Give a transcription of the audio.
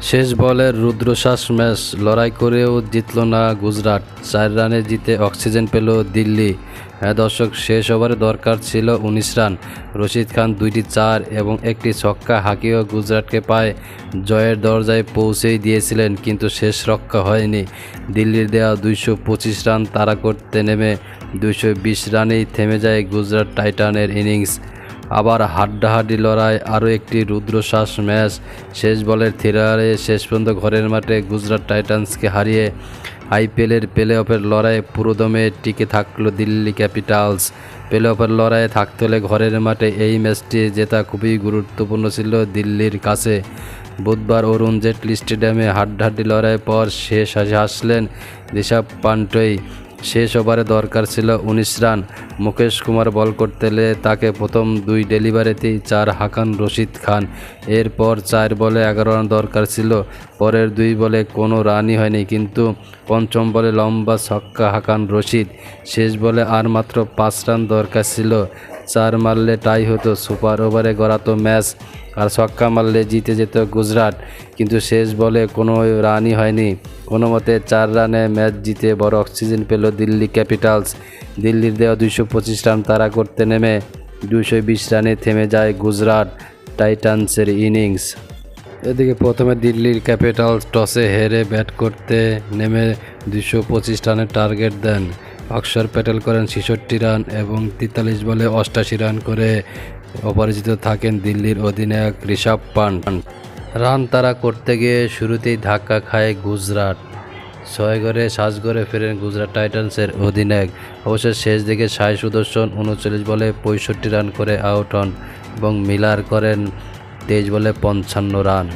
শেষ বলের রুদ্রশ্বাস ম্যাচ লড়াই করেও জিতল না গুজরাট। চার রানে জিতে অক্সিজেন পেল দিল্লি। হ্যাঁ দর্শক, শেষ ওভারে দরকার ছিল উনিশ রান। রশিদ খান দুইটি চার এবং একটি ছক্কা হাঁকিয়েও গুজরাটকে পায়। জয়ের দরজায় পৌঁছেই দিয়েছিলেন কিন্তু শেষ রক্ষা হয়নি। দিল্লির দেওয়া দুইশো পঁচিশ রান তাড়া করতে নেমে দুইশো বিশ রানেই থেমে যায় গুজরাট টাইটানের ইনিংস। আবার হাড্ডাহাড্ডি লড়াই, আরও একটি রুদ্রশ্বাস ম্যাচ। শেষ বলের থ্রিলারে শেষ পর্যন্ত ঘরের মাঠে গুজরাট টাইটান্সকে হারিয়ে আইপিএলের প্লে অফের লড়াইয়ে পুরোদমে টিকে থাকল দিল্লি ক্যাপিটালস। প্লে অফের লড়াইয়ে থাকতে হলে ঘরের মাঠে এই ম্যাচটি জেতা খুবই গুরুত্বপূর্ণ ছিল দিল্লির কাছে। বুধবার অরুণ জেটলি স্টেডিয়ামে হাড্ডাহাড্ডি লড়াইয়ের পর শেষ হাসি হাসলেন ঋষভ পান্টই। শেষ ওভারে দরকার ছিল উনিশ রান। মুকেশ কুমার বল করতে তাকে প্রথম দুই ডেলিভারিতেই চার হাকান রশিদ খান। এরপর চার বলে এগারো রান দরকার ছিল। পরের দুই বলে কোনো রানই হয়নি, কিন্তু পঞ্চম বলে লম্বা ছক্কা হাকান রশিদ। শেষ বলে আর মাত্র পাঁচ রান দরকার ছিল। চার মারলে টাই হতো, সুপার ওভারে গড়াতো ম্যাচ। আর ছক্কা মারলে জিতে যেত গুজরাট। কিন্তু শেষ বলে কোনো রানই হয়নি। কোনো মতে চার রানে ম্যাচ জিতে বড় অক্সিজেন পেল দিল্লি ক্যাপিটালস। দিল্লির দেওয়া দুইশো পঁচিশ রান তারা করতে নেমে দুশো বিশ রানে থেমে যায় গুজরাট টাইটান্সের ইনিংস। এদিকে প্রথমে দিল্লির ক্যাপিটালস টসে হেরে ব্যাট করতে নেমে দুশো পঁচিশ রানের টার্গেট দেন। অক্ষর প্যাটেল করেন ছেষট্টি রান এবং তেতাল্লিশ বলে অষ্টাশি রান করে অপরাজিত থাকেন দিল্লির অধিনায়ক ঋষভ পান্ট। রান তারা করতে গিয়ে শুরুতেই ধাক্কা খায় গুজরাট। ছয় ঘরে সাজ ঘরে ফেরেন গুজরাট টাইটান্সের অধিনায়ক। অবশ্য শেষ দিকে সাই সুদর্শন উনচল্লিশ বলে পঁয়ষট্টি রান করে আউট হন এবং মিলার করেন তেইশ বলে পঞ্চান্ন রান।